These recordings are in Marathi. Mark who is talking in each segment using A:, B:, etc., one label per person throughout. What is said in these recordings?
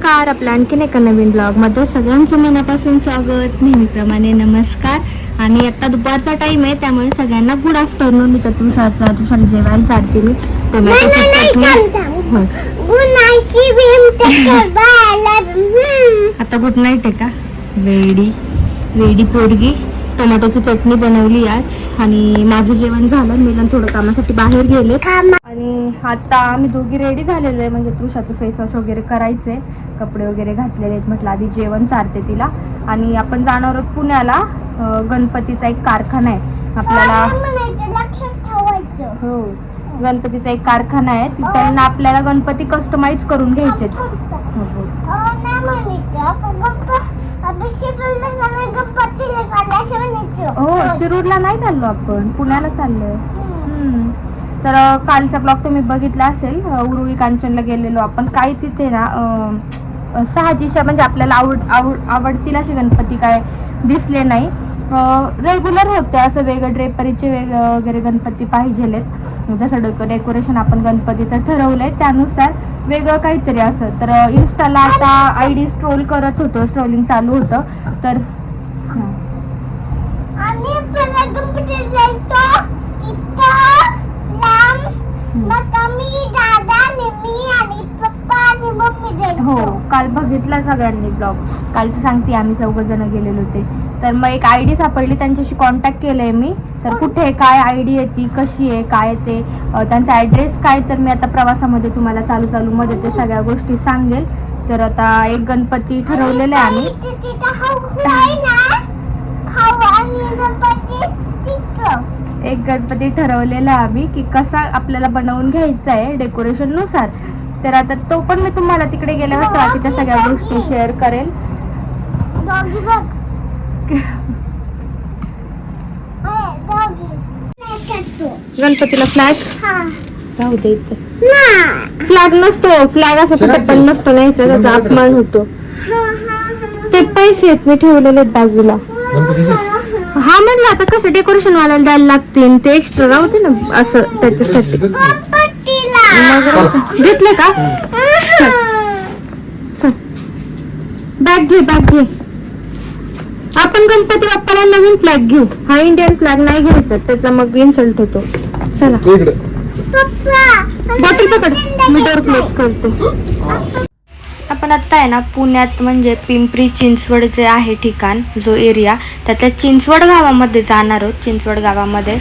A: नमस्कार. आपल्या आणखीन एका नवीन ब्लॉगमध्ये सगळ्यांचं मनापासून स्वागत. नेहमीप्रमाणे नमस्कार. आणि आता दुपारचा टाइम आहे त्यामुळे सगळ्यांना गुड आफ्टरनून इथं तुषारचा तुषार जेवायला चालते. मी होय. आता गुड नाईट आहे का? वेडी वेडी पोरगी. टोमॅटोची चटणी बनवली आज आणि माझं जेवण झालं. मी थोडं कामासाठी बाहेर गेले. आणि आता आम्ही दोघी रेडी झालेलो आहे. म्हणजे तुळशाचं फेस वॉश वगैरे करायचंय. कपडे वगैरे घातलेले आहेत. म्हटलं आधी जेवण चारते तिला. आणि आपण जाणार आहोत पुण्याला. गणपतीचा एक कारखाना आहे. आपल्याला हो. गणपतीचा एक कारखाना आहे. त्यांना आपल्याला गणपती कस्टमाइज करून घ्यायचे हो हो. हो शिरूरला नाही चाललो आपण. पुण्याला चाललोय हम्म. तर कालचा ब्लॉग तुम्ही बघितला असेल. उरुळी कांचनला गेलेलो आपण. काही तिथे ना अ, साहजिकशा म्हणजे आपल्याला आवड आवड आवडतील असे गणपती काय दिसले नाही. रेग्युलर होते असं वेगळं ड्रेपरीचे वेग वगैरे गणपती पाहिजेलेत. जसं डेको डेकोरेशन आपण गणपतीचं ठरवलंय. त्यानुसार वेगळं काहीतरी असं. तर इन्स्टाला आता आय डी स्ट्रोल करत होतो. स्ट्रोलिंग चालू होतं. तर हां. हो. काल बघितला सगळ्यांनी ब्लॉग काल तर सांगते आम्ही चौघ जण गेलेलो होते. तर मग एक आय डी सापडली त्यांच्याशी कॉन्टॅक्ट केलंय मी. तर कुठे काय आय डी येते कशी आहे काय ते त्यांचा ॲड्रेस काय तर मी आता प्रवासामध्ये तुम्हाला चालू चालू मध्ये ते सगळ्या गोष्टी सांगेल. तर आता एक गणपती ठरवलेला आहे आम्ही.
B: ते- आहे
A: एक गणपती ठरवलेला आहे आम्ही की कसा आपल्याला बनवून घ्यायचा आहे डेकोरेशननुसार. तर आता तो पण मी तुम्हाला तिकडे गेल्यावर सगळ्या गोष्टी शेअर करेल. गणपतीला फ्लॅग
B: हा.
A: राहू दे इथं.
B: नाही.
A: फ्लॅग नसतो फ्लॅग असं कुठं पण नसतो न्यायचा त्याचा अपमान होतो.
B: हा, हा, हा.
A: ते पैसे आहेत मी ठेवलेले आहेत बाजूला.
B: हा,
A: म्हणलं आता कसं डेकोरेशन वाल्याला द्यायला लागतील? ते एक्स्ट्रा राहू दे ना असं त्याच्यासाठी.
B: गणपतीला.
A: मग. घेतले का? चल. बॅग घे बॅग घे. आपण गणपती बाप्पाला नवीन फ्लॅग घेऊ. हा इंडियन फ्लॅग नाही घ्यायचा त्याचा मग इन्सल्ट होतो. चला.
C: इकडे.
B: पप्पा.
A: बॉटल पकड. मी डोर क्लोज करते. आपण आत्ता आहे ना पुण्यात म्हणजे पिंपरी चिंचवड जे आहे ठिकाण जो एरिया त्यातल्या चिंचवड गावामध्ये जाणार आहोत. चिंचवड गावामध्ये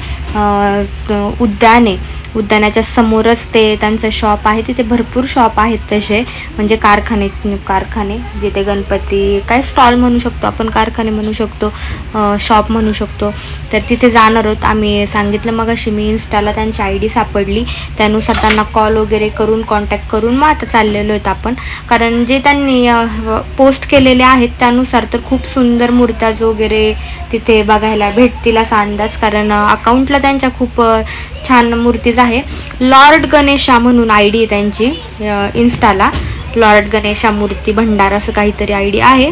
A: उद्यान उद्यानाच्या समोरच ते त्यांचं शॉप आहे. तिथे भरपूर शॉप आहेत तसे. म्हणजे कारखाने कारखाने जिथे गणपती काय स्टॉल म्हणू शकतो आपण कारखाने म्हणू शकतो शॉप म्हणू शकतो. तर तिथे जाणार आहोत. आम्ही सांगितलं मग अशी मी इन्स्टाला त्यांची आय डी सापडली. त्यानुसार त्यांना कॉल वगैरे करून कॉन्टॅक्ट करून मग आता चाललेलो आहेत आपण. कारण जे त्यांनी पोस्ट केलेले आहेत त्यानुसार तर खूप सुंदर मूर्त्याज वगैरे तिथे बघायला भेटतील असा अंदाज. कारण अकाउंटला त्यांच्या खूप छान मूर्तीज आहे. लॉर्ड गणेशा म्हणून आय डी आहे त्यांची इन्स्टाला. लॉर्ड गणेशा मूर्ती भंडार असं काहीतरी आय डी आहे.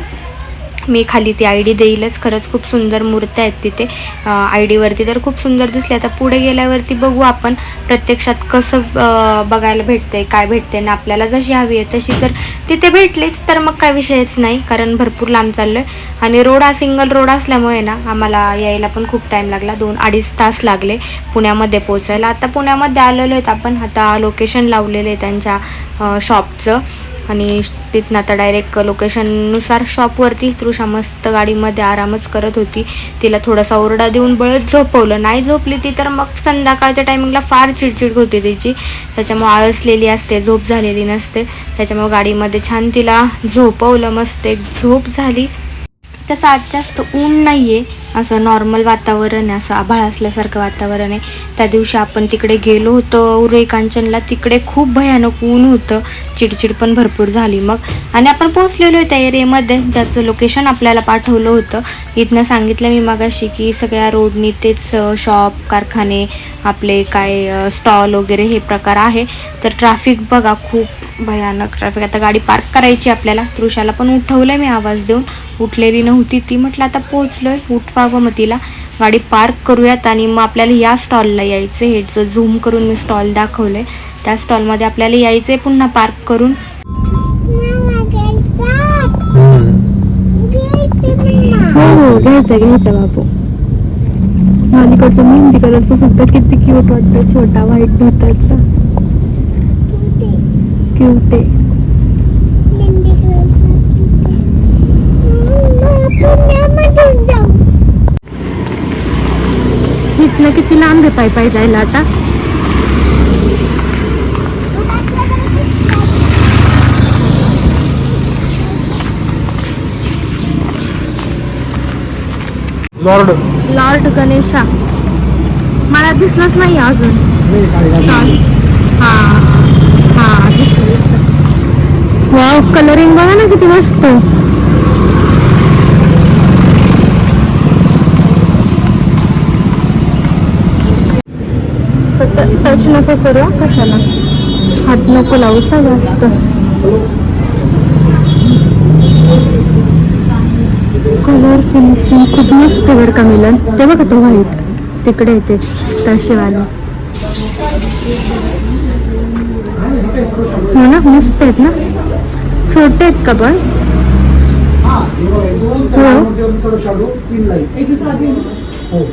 A: मी खाली ती आय डी देईलच. खरंच खूप सुंदर मूर्त्या आहेत तिथे. आय डीवरती तर खूप सुंदर दिसले. आता पुढे गेल्यावरती बघू आपण प्रत्यक्षात कसं बघायला भेटतंय काय भेटतंय ना आपल्याला जशी हवी आहे तशी जर तिथे भेटलीच तर मग काय विषयच नाही कारण भरपूर लांब चाललो आहे आणि रोड हा सिंगल रोड असल्यामुळे ना आम्हाला यायला पण खूप टाईम लागला. दोन अडीच तास लागले पुण्यामध्ये पोचायला आता पुण्यामध्ये आलेलो आहेत आपण. आता लोकेशन लावलेलं आहे त्यांच्या शॉपचं. आणि तिथनं आता डायरेक्ट लोकेशननुसार शॉपवरती तृषा मस्त गाडीमध्ये आरामच करत होती. तिला थोडासा ओरडा देऊन बळत झोपवलं. नाही झोपली ती तर मग संध्याकाळच्या टायमिंगला फार चिडचिड होती तिची. त्याच्यामुळे आळसलेली असते झोप झालेली नसते. त्याच्यामुळे गाडीमध्ये छान तिला झोपवलं मस्त. एक झोप झाली. तसं आज जास्त ऊन नाही आहे असं नॉर्मल वातावरण आहे असं आभाळ असल्यासारखं वातावरण आहे. त्या दिवशी आपण तिकडे गेलो होतो उरे कांचनला तिकडे खूप भयानक ऊन होतं चिडचिड पण भरपूर झाली मग. आणि आपण पोहोचलेलो आहे त्या एरियामध्ये ज्याचं लोकेशन आपल्याला पाठवलं होतं. इथनं सांगितलं मी मागाशी की सगळ्या रोडनी तेच शॉप कारखाने आपले काय स्टॉल वगैरे हे प्रकार आहे. तर ट्रॅफिक बघा खूप भयानक ट्रॅफिक आता गाडी पार्क करायची आपल्याला. तृषाला पण उठवलं मी आवाज देऊन. उठलेली नव्हती ती. म्हटलं आता पोहोचलोय. व मग गाडी पार्क करूयात आणि मग आपल्याला या स्टॉलला यायचं आहे. जो झूम करून मी स्टॉल दाखवलंय. त्या स्टॉलमध्ये आपल्याला यायचं आहे पुन्हा पार्क करून.
B: हो,
A: हो घ्यायचं घ्यायचं बापू. अलीकडचं मेहंदी कलरचं सुद्धा किती क्यूट वाटतं छोटा व्हाईट धुताचा. क्यूट आहे. इथनं किती लांब आहे पाय पाय जायला आता?
C: लॉर्ड.
A: लॉर्ड गणेशा. मला दिसलंच नाही अजून. हा हा दिसलं दिसलं. वाव कलरिंग बघा ना किती मस्त. टच नको करू कशाला? हात नको लावू सा जास्त कलर फिनिशिंग खूप मस्त बरं का मिलन. ते बघा तो व्हाईट तिकडे येते तसेवाले हो ना मस्त आहेत ना? छोटे आहेत का पण? हो.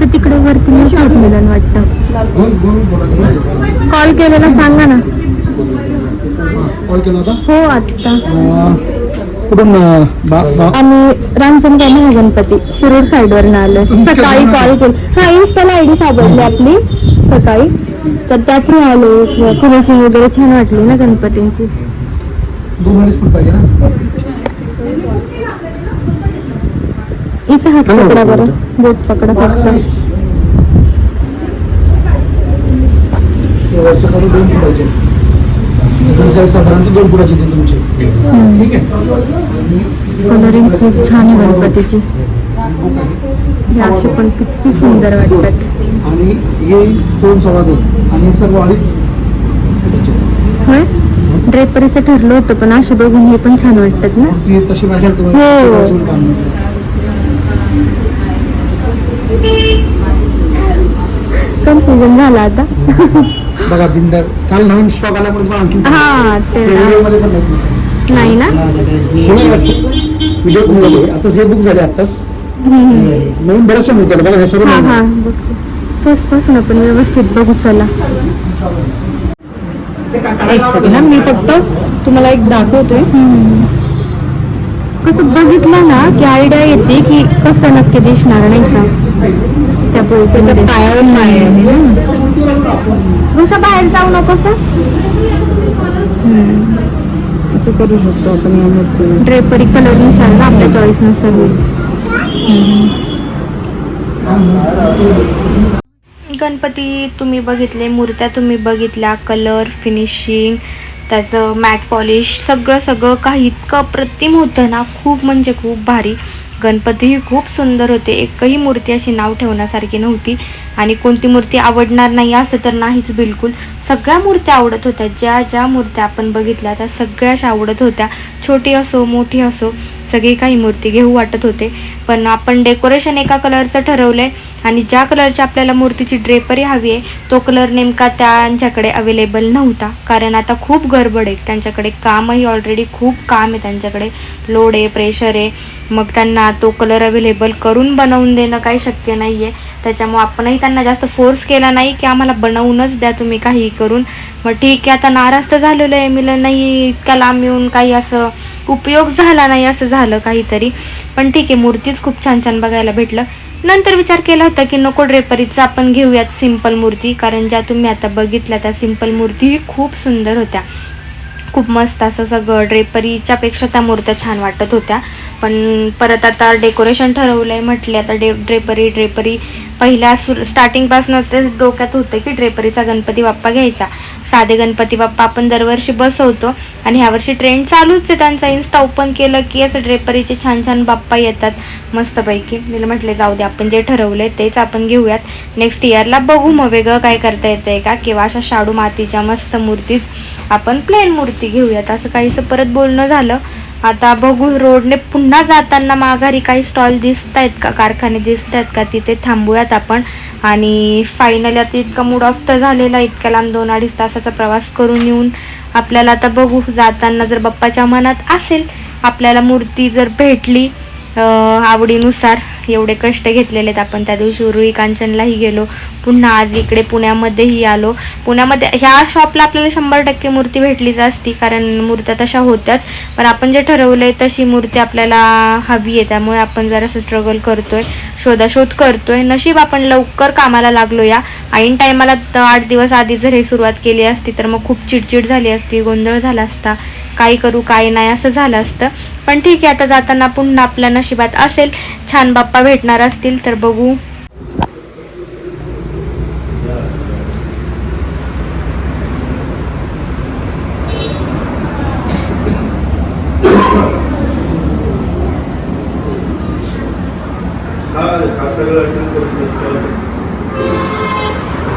A: तर तिकडे वरती मोठं मिलन वाटतं. कॉल केलेला सांगा ना.
C: कॉल केला होता?
A: हो आत्ता.
C: कुठून
A: आम्ही रामचंद्र महागणपती शिरूर साईडवरून आलो सकाळी कॉल केला. हा इन्स्टाला आय डी सापडली आपली. सकाळी. तर त्या थ्रू आलो. फिनिशिंग वगैरे छान वाटली ना गणपतींची. हात पकडा बरं. बोट पकडा फक्त.
C: वरच्या साडे दोन फुटाचे साईज साधारणतः दोन फुटाची ती तुमची. ठीक आहे. आणि
A: कलरिंग खूप छान आहे गणपतीची. असे पण किती सुंदर वाटतात.
C: आणि हे दोन सव्वा दोन. आणि सर्व अडीच
A: होय? ड्रेपरीचं ठरलं होतं पण असे बघून हे पण छान वाटतात ना?
C: ती तशी भाषा
A: हो.
C: काम नाही.
A: कन्फ्युजन झालं आता.
C: बघा बिंदा काल नवीन स्टॉक आल्यामुळे तुम्हाला आणखी
A: हा ते ना.
C: व्हिडिओमध्ये पण नाही.
A: नाही ना?
C: शिवाय असं व्हिडिओ बुक झाले आताच हे बुक झाले आताच
A: हम्म.
C: नवीन बरेचसे मिळतात बघा हे
A: हा हा. बघते. फर्स्टपासून आपण व्यवस्थित. बघू चला.
D: एक सेकंड हा, मी फक्त तुम्हाला एक दाखवते
A: कसं बघितलं ना की आयडिया येते की कसं नक्की दिसणार नाही का? त्या पोलच्या
D: पायावर पाय आहे ना.
A: ऋषा बाहेर जाऊ नकोस
D: असं करू शकतो आपण या मूर्तीला
A: ड्रेपरी कलरनुसार ना आपल्या चॉईसनुसार होईल. गणपती तुम्ही बघितले मूर्त्या तुम्ही बघितल्या कलर फिनिशिंग त्याचं मॅट पॉलिश सगळं सगळं काही इतकं अप्रतिम होतं ना खूप म्हणजे खूप भारी. गणपतीही खूप सुंदर होते. एकही मूर्ती अशी नाव ठेवण्यासारखी नव्हती. आणि कोणती मूर्ती आवडणार नाही असं तर नाहीच बिलकुल. सगळ्या मूर्त्या आवडत होत्या. ज्या ज्या मूर्त्या आपण बघितल्या त्या सगळ्याच आवडत होत्या. छोटी असो मोठी असो सगळी काही मूर्ती घेऊ वाटत होते. पण आपण डेकोरेशन एका कलरचं ठरवलं आहे आणि ज्या कलरची आपल्याला मूर्तीची ड्रेपरी हवी आहे तो कलर नेमका त्यांच्याकडे अवेलेबल नव्हता. कारण आता खूप गडबड आहे. त्यांच्याकडे कामही ऑलरेडी खूप काम आहे. त्यांच्याकडे लोड आहे प्रेशर आहे. मग त्यांना तो कलर अवेलेबल करून बनवून देणं काही शक्य नाही आहे त्याच्यामुळे आपणही त्यांना जास्त फोर्स केला नाही की आम्हाला बनवूनच द्या तुम्ही काही करून. मग ठीक आहे आता नाराज तर झालेलो आहे. मला नाही इतक्या लांब येऊन काही असं उपयोग झाला नाही असं झालं काहीतरी. पण ठीक आहे मूर्तीच खूप छान छान बघायला भेटलं. नंतर विचार केला होता की नको ड्रेपरीचं आपण घेऊयात सिंपल मूर्ती कारण ज्या तुम्ही आता बघितल्या त्या सिंपल मूर्तीही खूप सुंदर होत्या. खूप मस्त असं सगळं ड्रेपरीच्या पेक्षा त्या मूर्त्या छान वाटत होत्या. पण परत आता डेकोरेशन ठरवलं आहे म्हटले आता डे ड्रेपरी ड्रेपरी पहिल्या सु स्टार्टिंगपासून ते डोक्यात होतं की ड्रेपरीचा गणपती बाप्पा घ्यायचा. साधे गणपती बाप्पा आपण दरवर्षी बसवतो. आणि ह्यावर्षी ट्रेंड चालूच आहे. त्यांचा इन्स्टा ओपन केलं की असं ड्रेपरीचे छान छान बाप्पा येतात. मस्तपैकी. मी म्हटले जाऊ दे आपण जे ठरवलं तेच आपण घेऊयात. नेक्स्ट इयरला बघू मग वेगळं काय करता येतंय का? किंवा अशा शाडू मातीच्या मस्त मूर्तीच आपण प्लेन मूर्ती घेऊयात. असं काहीसं परत बोलणं झालं. आता बघू रोडने पुन्हा जाताना माघारी काही स्टॉल दिसत आहेत का? कारखाने दिसत आहेत का? तिथे थांबूयात आपण. आणि फायनली आता इतका मूड ऑफ तर झालेला इतक्या लांब दोन अडीच तासाचा प्रवास करून येऊन आपल्याला आता बघू जाताना जर बाप्पाच्या मनात असेल आपल्याला मूर्ती जर भेटली आवडीनुसार एवढे कष्ट घेतलेले आहेत. आपण त्या दिवशी उरुळी कांचनलाही गेलो. पुन्हा आज इकडे पुण्यामध्येही आलो. पुण्यामध्ये ह्या शॉपला आपल्याला शंभर टक्के मूर्ती भेटलीच असती. कारण मूर्त्या तशा होत्याच. पण आपण जे ठरवलंय तशी मूर्ती आपल्याला हवी आहे. त्यामुळे आपण जरासं स्ट्रगल करतोय. शोधाशोध करतोय. नशीब आपण लवकर कामाला लागलो या. ऐन टायमाला आठ दिवस आधी जर हे सुरुवात केली असती तर मग खूप चिडचिड झाली असती गोंधळ झाला असता. काय करू काय नाही असं झालं असतं. पण ठीक आहे आता जाताना पुन्हा आपल्या नशिबात असेल. छान बाप्पा भेटणार असतील तर बघू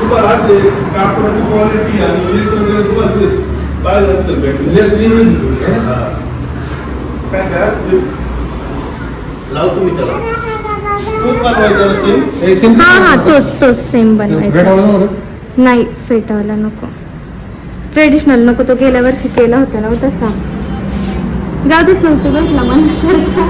E: तुम्हाला असे कापडाची क्वालिटी आणि लेस वगैरे तुम्हाला ते पाहिलं काय लावतो मी त्याला. बनवायचं
A: हा हा तोच तोच सेम बनवायचा. नाही फेटावाला नको. ट्रेडिशनल नको तो गेल्या वर्षी केला होता ना हो तसा. जाऊ दे शेवटी भेटला मला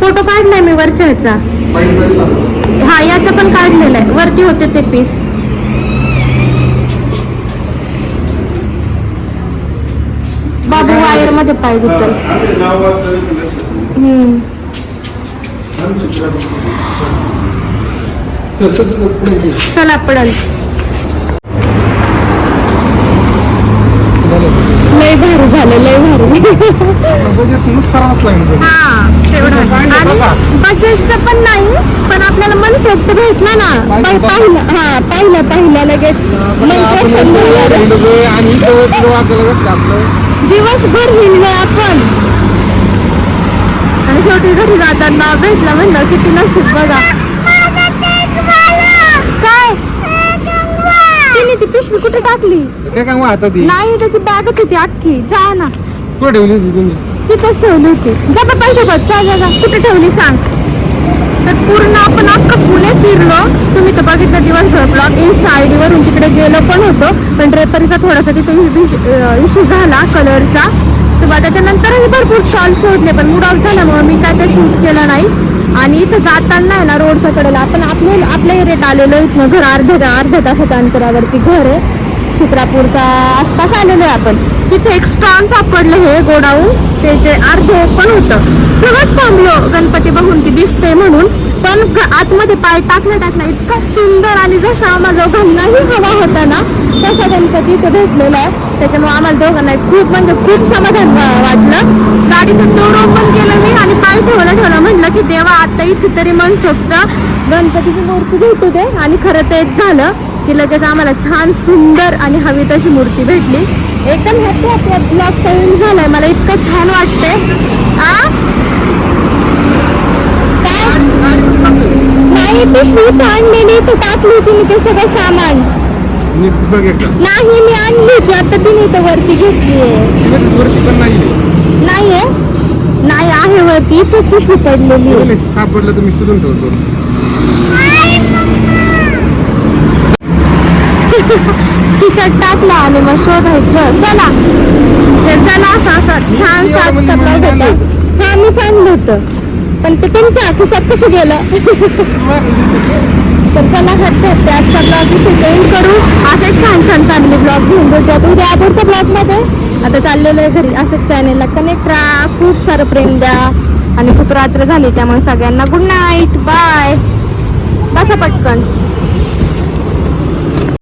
A: फोटो काढलाय मी वरच्या ह्याचा. हा याचा पण काढलेला आहे. वरती होते ते पीस बाबू वायरमध्ये पाय गुतल. हम्म. चला पडल. लय भारी. हा तेवढं आणि बजेटचं पण नाही पण आपल्याला मनसोक्त भेटला ना. पाहिलं हा पाहिलं पाहिलं लगेच. मन प्रसन्न झालं. दिवसभर हिंडलोय आपण. आणि शेवटी घरी जाताना भेटला म्हणलं किती नशीब बघा. तिने ती पिशवी कुठे टाकली? नाही त्याची बॅगच होती अख्खी. जा ना. तिथंच ठेवली होती. जा बा पैसे बघ जा जा जा. कुठे ठेवली सांग. तर पूर्ण आपण अख्खं पुणे फिरलो. तुम्ही तर बघितलं दिवसभर ब्लॉग इन्स्टा आय डी वरून तिकडे गेलो पण होतो. पण ड्रेपरीचा थोडासा तिथे इश्यू झाला कलरचा किंवा त्याच्यानंतरही भरपूर स्टॉल शोधले पण मूड ऑफ झाल्यामुळे मी काय ते शूट केलं नाही. आणि इथं जाताना आहे ना रोडच्या कडेला आपण आपले आपल्या एरियात आलेलो इथनं घर अर्ध्या अर्ध्या तासाच्या अंतरावरती घर आहे. शिक्रापूरचा आसपास आलेलो आहे आपण. तिथे एक स्टॉल सापडलं हे गोडाऊन. ते जे अर्धे पण होतं. सगळंच थांबलो. गणपती बघून की दिसते म्हणून. पण आतमध्ये पाय टाकला टाकला इतका सुंदर आणि जसा आम्हाला दोघांनाही हवा होता ना तसा गणपती इथे भेटलेला आहे. त्याच्यामुळे आम्हाला दोघांना खूप म्हणजे खूप समाधान वाटलं. गाडीचं डोर ओपन केलं मी आणि पाय ठेवलं ठेवलं. म्हटलं की देवा आता इथे तरी मन सोपतं गणपतीची मूर्ती भेटू दे. आणि खरं तेच झालं की लगेच आम्हाला छान सुंदर आणि हवी तशी मूर्ती भेटली. एकदम हॅपी हॅपी ब्लॉग टाईम झालाय. मला इतकं छान वाटतंय. आ काय? नाही पिशवी आणलेली इथं टाकली होती मी ते सगळं सामान. नाही मी आणली होती आता तिने इथं वरती घेतली नाहीये. नाही आहे? वरती इथंच पिशवी पडलेली आहे.
C: सापडलं तर मी शोधून ठेवतो.
A: खिशात टाकला आणि मग शोधायचं. चला. तर चला असं असं छान साफ ब्लॉग होता हा मी आणलं होतं. पण ते तुमच्या खिशात कसं गेलं? तर त्याला हटते हट्टे आजचा ब्लॉग इथे एंड करू. असेच छान छान फॅमिली ब्लॉग घेऊन भेटूयात. उद्या पुढच्या ब्लॉगमध्ये आता चाललेलं आहे घरी असंच चॅनेलला कनेक्ट राहा. खूप सारं प्रेम द्या. आणि खूप रात्र झाली त्यामुळे सगळ्यांना गुड नाईट बाय बसा पटकन.